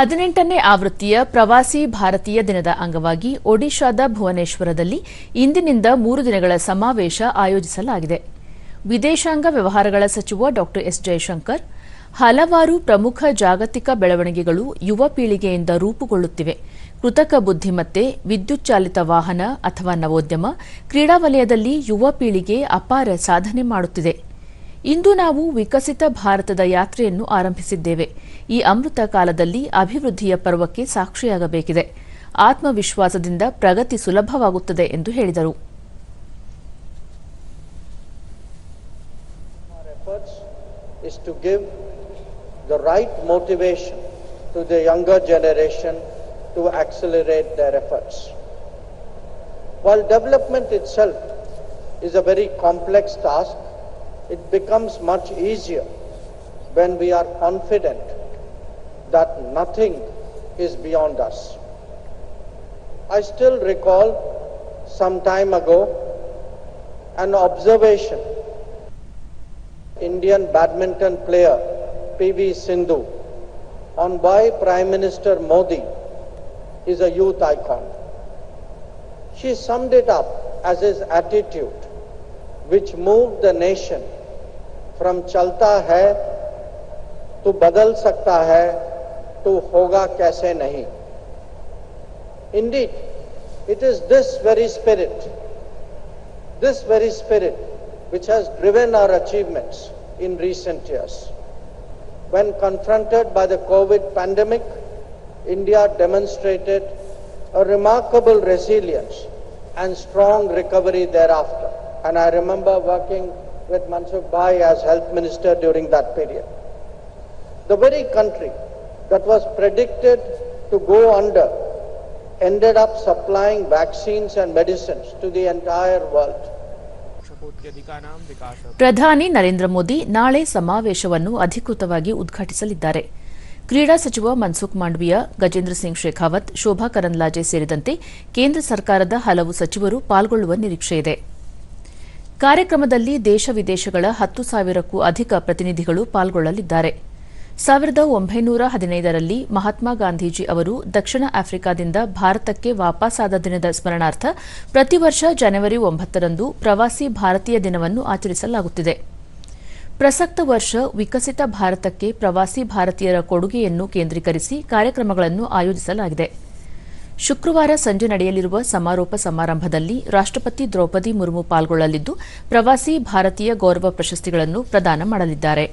ಹದಿನೆಂಟನೇ ಆವೃತ್ತಿಯ ಪ್ರವಾಸಿ ಭಾರತೀಯ ದಿನದ ಅಂಗವಾಗಿ ಒಡಿಶಾದ ಭುವನೇಶ್ವರದಲ್ಲಿ ಇಂದಿನಿಂದ ಮೂರು ದಿನಗಳ ಸಮಾವೇಶ ಆಯೋಜಿಸಲಾಗಿದೆ. ವಿದೇಶಾಂಗ ವ್ಯವಹಾರಗಳ ಸಚಿವ ಡಾ ಎಸ್ ಜಯಶಂಕರ್ ಹಲವಾರು ಪ್ರಮುಖ ಜಾಗತಿಕ ಬೆಳವಣಿಗೆಗಳು ಯುವ ಪೀಳಿಗೆಯಿಂದ ರೂಪುಗೊಳ್ಳುತ್ತಿವೆ. ಕೃತಕ ಬುದ್ಧಿಮತ್ತೆ, ವಿದ್ಯುತ್ ಚಾಲಿತ ವಾಹನ ಅಥವಾ ನವೋದ್ಯಮ ಕ್ರೀಡಾ ವಲಯದಲ್ಲಿ ಯುವ ಪೀಳಿಗೆ ಅಪಾರ ಸಾಧನೆ ಮಾಡುತ್ತಿದೆ. ಇಂದು ನಾವು ವಿಕಸಿತ ಭಾರತದ ಯಾತ್ರೆಯನ್ನು ಆರಂಭಿಸಿದ್ದೇವೆ ಈ ಅಮೃತ ಕಾಲದಲ್ಲಿ ಅಭಿವೃದ್ಧಿಯ ಪರ್ವಕ್ಕೆ ಸಾಕ್ಷಿಯಾಗಬೇಕಿದೆ ಆತ್ಮವಿಶ್ವಾಸದಿಂದ ಪ್ರಗತಿ ಸುಲಭವಾಗುತ್ತದೆ ಎಂದು ಹೇಳಿದರು. While development itself is a very complex task, it becomes much easier when we are confident that nothing is beyond us. I still recall some time ago an observation Indian badminton player PV Sindhu on why Prime Minister Modi is a youth icon. She summed it up as his attitude, which moved the nation भ्रम चलता है तो बदल सकता है तो होगा कैसे नहीं indeed it is this very spirit this very spirit which has driven our achievement in recent years when confronted by the covid pandemic India demonstrated remarkable resilience and strong recovery thereafter and I remember working with Mansukh Bhai as health minister during that period. The very country that was predicted to go under ended up supplying vaccines and medicines to the entire world. ಪ್ರಧಾನಿ ನರೇಂದ್ರ ಮೋದಿ ನಾಳೆ ಸಮಾವೇಶವನ್ನು ಅಧಿಕೃತವಾಗಿ ಉದ್ಘಾಟಿಸಲಿದ್ದಾರೆ ಕ್ರೀಡಾ ಸಚಿವ ಮನ್ಸುಖ್ ಮಾಂಡವಿಯಾ ಗಜೇಂದ್ರ ಸಿಂಗ್ ಶೇಖಾವತ್ ಶೋಭಾ ಕರಂದ್ಲಾಜೆ ಸೇರಿದಂತೆ ಕೇಂದ್ರ ಸರ್ಕಾರದ ಹಲವು ಸಚಿವರು ಪಾಲ್ಗೊಳ್ಳುವ ನಿರೀಕ್ಷೆಯಿದೆ ಕಾರ್ಯಕ್ರಮದಲ್ಲಿ ದೇಶ ವಿದೇಶಗಳ ಹತ್ತು ಸಾವಿರಕ್ಕೂ ಅಧಿಕ ಪ್ರತಿನಿಧಿಗಳು ಪಾಲ್ಗೊಳ್ಳಲಿದ್ದಾರೆ. ಸಾವಿರದ ಒಂಬೈನೂರ ಹದಿನೈದರಲ್ಲಿ ಮಹಾತ್ಮ ಗಾಂಧೀಜಿ ಅವರು ದಕ್ಷಿಣ ಆಫ್ರಿಕಾದಿಂದ ಭಾರತಕ್ಕೆ ವಾಪಸಾದ ದಿನದ ಸ್ಮರಣಾರ್ಥ ಪ್ರತಿ ವರ್ಷ ಜನವರಿ ಒಂಬತ್ತರಂದು ಪ್ರವಾಸಿ ಭಾರತೀಯ ದಿನವನ್ನು ಆಚರಿಸಲಾಗುತ್ತಿದೆ. ಪ್ರಸಕ್ತ ವರ್ಷ ವಿಕಸಿತ ಭಾರತಕ್ಕೆ ಪ್ರವಾಸಿ ಭಾರತೀಯರ ಕೊಡುಗೆಯನ್ನು ಕೇಂದ್ರೀಕರಿಸಿ ಕಾರ್ಯಕ್ರಮಗಳನ್ನು ಆಯೋಜಿಸಲಾಗಿದೆ. ಶುಕ್ರವಾರ ಸಂಜೆ ನಡೆಯಲಿರುವ ಸಮಾರೋಪ ಸಮಾರಂಭದಲ್ಲಿ ರಾಷ್ಟಪತಿ ದ್ರೌಪದಿ ಮುರ್ಮು ಪಾಲ್ಗೊಳ್ಳಲಿದ್ದು, ಪ್ರವಾಸಿ ಭಾರತೀಯ ಗೌರವ ಪ್ರಶಸ್ತಿಗಳನ್ನು ಪ್ರದಾನ ಮಾಡಲಿದ್ದಾರೆ.